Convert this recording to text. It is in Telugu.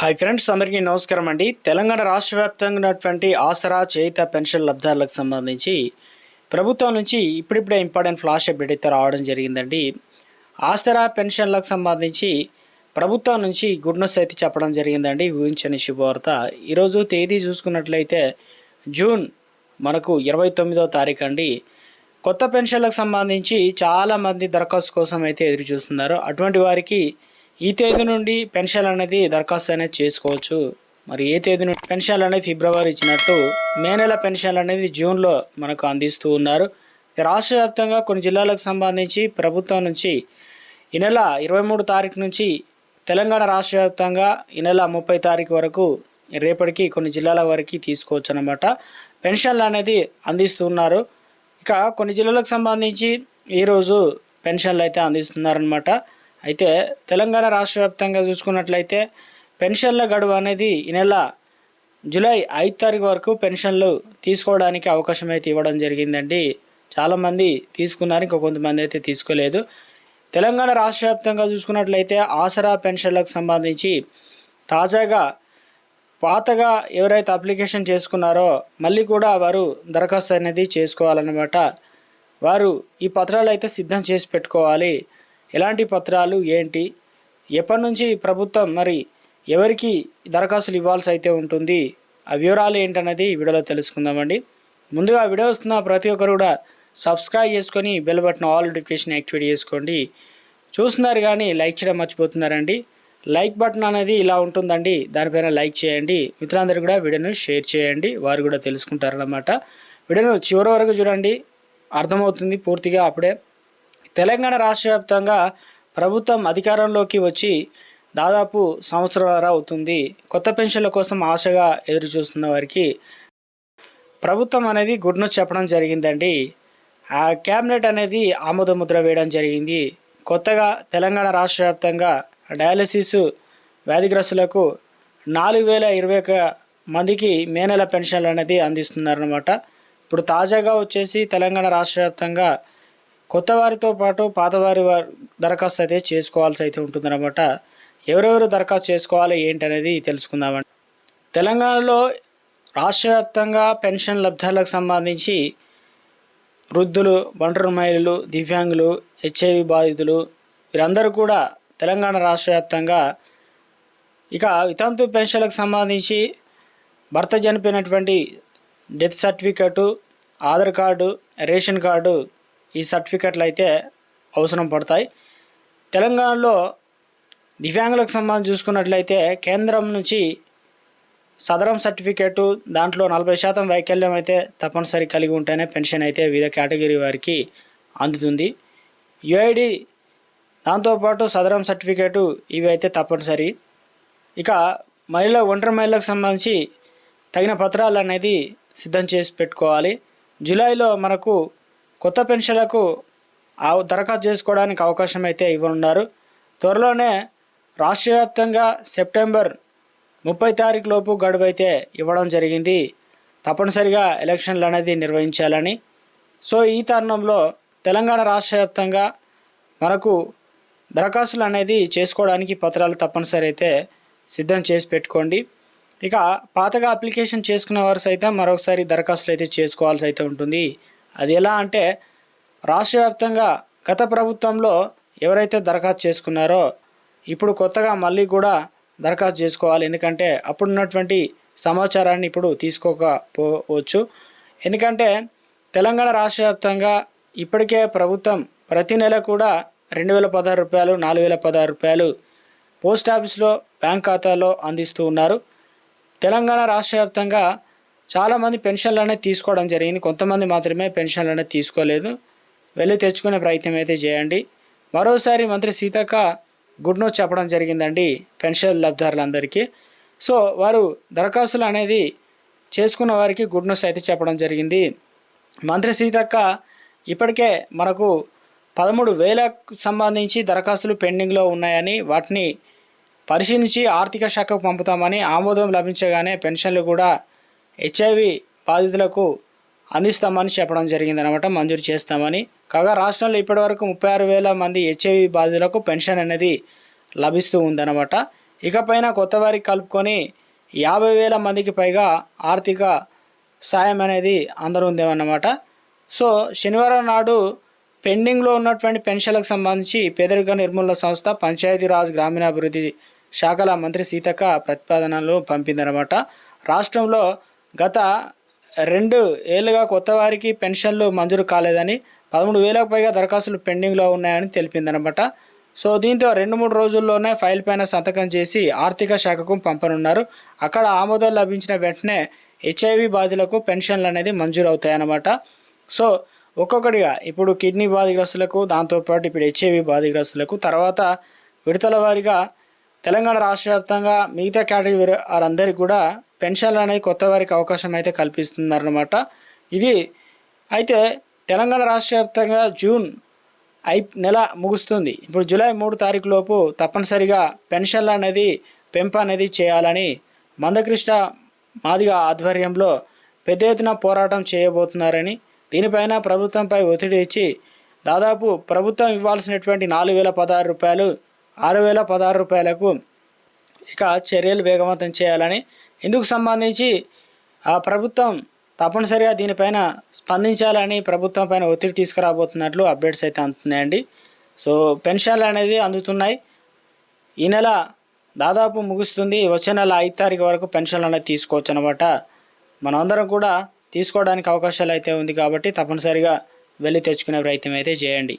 హాయ్ ఫ్రెండ్స్ అందరికీ నమస్కారం అండి. తెలంగాణ రాష్ట్ర వ్యాప్తంగా ఉన్నటువంటి ఆసరా చేయిత పెన్షన్ లబ్ధారులకు సంబంధించి ప్రభుత్వం నుంచి ఇప్పుడిప్పుడే ఇంపార్టెంట్ ఫ్లాష్ అప్డేట్ అయితే రావడం జరిగిందండి. ఆసరా పెన్షన్లకు సంబంధించి ప్రభుత్వం నుంచి గుడ్ న్యూస్ అయితే చెప్పడం జరిగిందండి. ఊహించని శుభవార్త. ఈరోజు తేదీ చూసుకున్నట్లయితే జూన్ మనకు ఇరవై తొమ్మిదో తారీఖు అండి. కొత్త పెన్షన్లకు సంబంధించి చాలామంది దరఖాస్తు కోసం అయితే ఎదురు చూస్తున్నారు అటువంటి వారికి ఈ తేదీ నుండి పెన్షన్ అనేది దరఖాస్తు అనేది చేసుకోవచ్చు. మరి ఏ తేదీ నుండి పెన్షన్లు అనేది ఫిబ్రవరి ఇచ్చినట్టు మే నెల పెన్షన్ అనేది జూన్లో మనకు అందిస్తూ ఉన్నారు. రాష్ట్ర వ్యాప్తంగా కొన్ని జిల్లాలకు సంబంధించి ప్రభుత్వం నుంచి ఈ నెల ఇరవై మూడు తారీఖు నుంచి తెలంగాణ రాష్ట్ర వ్యాప్తంగా ఈ నెల ముప్పై తారీఖు వరకు రేపటికి కొన్ని జిల్లాల వరకు తీసుకోవచ్చు అనమాట పెన్షన్లు అనేది అందిస్తున్నారు ఇక కొన్ని జిల్లాలకు సంబంధించి ఈరోజు పెన్షన్లు అయితే అందిస్తున్నారనమాట అయితే తెలంగాణ రాష్ట్ర వ్యాప్తంగా చూసుకున్నట్లయితే పెన్షన్ల గడువు అనేది ఈ నెల జూలై ఐదు తారీఖు వరకు పెన్షన్లు తీసుకోవడానికి అవకాశం అయితే ఇవ్వడం జరిగిందండి. చాలామంది తీసుకున్నారు ఇంకా కొంతమంది అయితే తీసుకోలేదు. తెలంగాణ రాష్ట్ర వ్యాప్తంగా చూసుకున్నట్లయితే ఆసరా పెన్షన్లకు సంబంధించి తాజాగా పాతగా ఎవరైతే అప్లికేషన్ చేసుకున్నారో మళ్ళీ కూడా వారు దరఖాస్తు అనేది చేసుకోవాలన్నమాట. వారు ఈ పత్రాలు అయితే సిద్ధం చేసి పెట్టుకోవాలి. ఎలాంటి పత్రాలు ఏంటి? ఎప్పటి నుంచి ప్రభుత్వం మరి ఎవరికి దరఖాస్తులు ఇవ్వాల్సి అయితే ఉంటుంది? ఆ వివరాలు ఏంటన్నది వీడియోలో తెలుసుకుందామండి. ముందుగా వీడియో వస్తున్న ప్రతి ఒక్కరు కూడా సబ్స్క్రైబ్ చేసుకొని bell button all notification activate చేసుకోండి. చూస్తున్నారు కానీ లైక్ చేయడం మర్చిపోతున్నారండి. లైక్ బటన్ అనేది ఇలా ఉంటుందండి. దానిపైన లైక్ చేయండి. మిత్రులందరూ కూడా వీడియోను షేర్ చేయండి. వారు కూడా తెలుసుకుంటారన్నమాట. వీడియోను చివరి వరకు చూడండి. అర్థమవుతుంది పూర్తిగా అప్పుడే. తెలంగాణ రాష్ట్ర వ్యాప్తంగా ప్రభుత్వం అధికారంలోకి వచ్చి దాదాపు సంవత్సరాల అవుతుంది. కొత్త పెన్షన్ల కోసం ఆశగా ఎదురుచూస్తున్న వారికి ప్రభుత్వం అనేది గుడ్ న్యూస్ చెప్పడం జరిగిందండి. ఆ క్యాబినెట్ అనేది ఆమోదముద్ర వేయడం జరిగింది. కొత్తగా తెలంగాణ రాష్ట్ర వ్యాప్తంగా డయాలసిస్ వ్యాధిగ్రస్తులకు నాలుగు వేల ఇరవై ఒక మందికి మే నెల పెన్షన్లు అనేది అందిస్తున్నారనమాట ఇప్పుడు తాజాగా వచ్చేసి తెలంగాణ రాష్ట్ర వ్యాప్తంగా కొత్త వారితో పాటు పాతవారి వారి దరఖాస్తు అయితే చేసుకోవాల్సి అయితే ఉంటుందన్నమాట. ఎవరెవరు దరఖాస్తు చేసుకోవాలి ఏంటనేది తెలుసుకుందామండి. తెలంగాణలో రాష్ట్ర వ్యాప్తంగా పెన్షన్ లబ్ధాలకు సంబంధించి వృద్ధులు ఒంటరి మహిళలు దివ్యాంగులు హెచ్ఐవి బాధితులు వీరందరూ కూడా తెలంగాణ రాష్ట్ర వ్యాప్తంగా ఇక వితంతు పెన్షన్లకు సంబంధించి భర్త చనిపోయినటువంటి death certificate Aadhaar card ration card ఈ సర్టిఫికెట్లు అయితే అవసరం పడతాయి. తెలంగాణలో దివ్యాంగులకు సంబంధించి చూసుకున్నట్లయితే కేంద్రం నుంచి సదరం సర్టిఫికేటు దాంట్లో నలభై శాతం వైకల్యం అయితే తప్పనిసరి కలిగి ఉంటేనే పెన్షన్ అయితే వివిధ కేటగిరీ వారికి అందుతుంది. యుఐడి దాంతోపాటు సదరం సర్టిఫికేటు ఇవి అయితే తప్పనిసరి. ఇక మహిళ ఒంటరి మహిళలకు సంబంధించి తగిన పత్రాలు అనేది సిద్ధం చేసి పెట్టుకోవాలి. జూలైలో మనకు కొత్త పెన్షన్లకు ఆ దరఖాస్తు చేసుకోవడానికి అవకాశం అయితే ఇవ్వనున్నారు. త్వరలోనే రాష్ట్ర వ్యాప్తంగా సెప్టెంబర్ ముప్పై తారీఖు లోపు గడువు అయితే ఇవ్వడం జరిగింది. తప్పనిసరిగా ఎలక్షన్లు అనేది నిర్వహించాలని. సో ఈ తరుణంలో తెలంగాణ రాష్ట్ర వ్యాప్తంగా మనకు దరఖాస్తులు అనేది చేసుకోవడానికి పత్రాలు తప్పనిసరి అయితే సిద్ధం చేసి పెట్టుకోండి. ఇక పాతగా అప్లికేషన్ చేసుకున్న వారు సైతం మరొకసారి దరఖాస్తులు అయితే చేసుకోవాల్సి అయితే ఉంటుంది. అది ఎలా అంటే రాష్ట్ర వ్యాప్తంగా గత ప్రభుత్వంలో ఎవరైతే దరఖాస్తు చేసుకున్నారో ఇప్పుడు కొత్తగా మళ్ళీ కూడా దరఖాస్తు చేసుకోవాలి. ఎందుకంటే అప్పుడున్నటువంటి సమాచారాన్ని ఇప్పుడు తీసుకోకపోవచ్చు. ఎందుకంటే తెలంగాణ రాష్ట్ర వ్యాప్తంగా ఇప్పటికే ప్రభుత్వం ప్రతి నెల కూడా రెండు వేల పదహారు రూపాయలు నాలుగు వేల పదహారు రూపాయలు పోస్ట్ ఆఫీస్లో బ్యాంక్ ఖాతాలో అందిస్తూ ఉన్నారు. తెలంగాణ రాష్ట్ర వ్యాప్తంగా చాలామంది పెన్షన్లు అనేది తీసుకోవడం జరిగింది. కొంతమంది మాత్రమే పెన్షన్లు అనేది తీసుకోలేదు. వెళ్ళి తెచ్చుకునే ప్రయత్నం అయితే చేయండి. మరోసారి మంత్రి సీతక్క గుడ్ న్యూస్ చెప్పడం జరిగిందండి పెన్షన్ లబ్ధారులందరికీ సో వారు దరఖాస్తులు అనేది చేసుకున్న వారికి గుడ్ న్యూస్ అయితే చెప్పడం జరిగింది. మంత్రి సీతక్క ఇప్పటికే మనకు పదమూడు వేలకు సంబంధించి దరఖాస్తులు పెండింగ్లో ఉన్నాయని వాటిని పరిశీలించి ఆర్థిక శాఖకు పంపుతామని ఆమోదం లభించగానే పెన్షన్లు కూడా హెచ్ఐవి బాధితులకు అందిస్తామని చెప్పడం జరిగిందనమాట మంజూరు చేస్తామని. కాగా రాష్ట్రంలో ఇప్పటివరకు ముప్పై ఆరు వేల మంది హెచ్ఐవి బాధితులకు పెన్షన్ అనేది లభిస్తూ ఉందన్నమాట. ఇకపైన కొత్త వారికి కలుపుకొని యాభై వేల మందికి పైగా ఆర్థిక సాయం అనేది అందరుందేమన్నమాట. సో శనివారం నాడు పెండింగ్లో ఉన్నటువంటి పెన్షన్లకు సంబంధించి పేదరిక నిర్మూలన సంస్థ పంచాయతీరాజ్ గ్రామీణాభివృద్ధి శాఖల మంత్రి సీతక్క ప్రతిపాదనలు పంపిందనమాట రాష్ట్రంలో గత రెండు ఏళ్ళుగా కొత్త వారికి పెన్షన్లు మంజూరు కాలేదని పదమూడు వేలకు పైగా దరఖాస్తులు పెండింగ్లో ఉన్నాయని తెలిపిందనమాట సో దీంతో రెండు మూడు రోజుల్లోనే ఫైల్ పైన సంతకం చేసి ఆర్థిక శాఖకు పంపనున్నారు. అక్కడ ఆమోదం లభించిన వెంటనే హెచ్ఐవి బాధితులకు పెన్షన్లు అనేది మంజూరు అవుతాయన్నమాట సో ఒక్కొక్కటిగా ఇప్పుడు కిడ్నీ బాధిగ్రస్తులకు దాంతోపాటు ఇప్పుడు హెచ్ఐవి బాధిగ్రస్తులకు తర్వాత విడతల వారిగా తెలంగాణ రాష్ట్ర వ్యాప్తంగా మిగతా కేటగిరీ వారందరికీ కూడా పెన్షన్లు అనేది కొత్త వారికి అవకాశం అయితే కల్పిస్తున్నారన్నమాట. ఇది అయితే తెలంగాణ రాష్ట్ర వ్యాప్తంగా జూన్ ఐ నెల ముగుస్తుంది. ఇప్పుడు జూలై మూడు తారీఖు లోపు తప్పనిసరిగా పెన్షన్లు అనేది పెంప అనేది చేయాలని మందకృష్ణ మాదిగ ఆధ్వర్యంలో పెద్ద ఎత్తున పోరాటం చేయబోతున్నారని దీనిపైన ప్రభుత్వంపై ఒత్తిడి ఇచ్చి దాదాపు ప్రభుత్వం ఇవ్వాల్సినటువంటి నాలుగు వేల పదహారు రూపాయలు ఆరు వేల పదహారు రూపాయలకు ఇక చర్యలు వేగవంతం చేయాలని ఇందుకు సంబంధించి ఆ ప్రభుత్వం తప్పనిసరిగా దీనిపైన స్పందించాలని ప్రభుత్వం పైన ఒత్తిడి తీసుకురాబోతున్నట్లు అప్డేట్స్ అయితే అందుతున్నాయండి. సో పెన్షన్లు అనేది అందుతున్నాయి. ఈ నెల దాదాపు ముగుస్తుంది. వచ్చే నెల ఐదు తారీఖు వరకు పెన్షన్లు అనేది తీసుకోవచ్చు అనమాట మనందరం కూడా తీసుకోవడానికి అవకాశాలు అయితే ఉంది కాబట్టి తప్పనిసరిగా వెళ్ళి తెచ్చుకునే ప్రయత్నం అయితే చేయండి.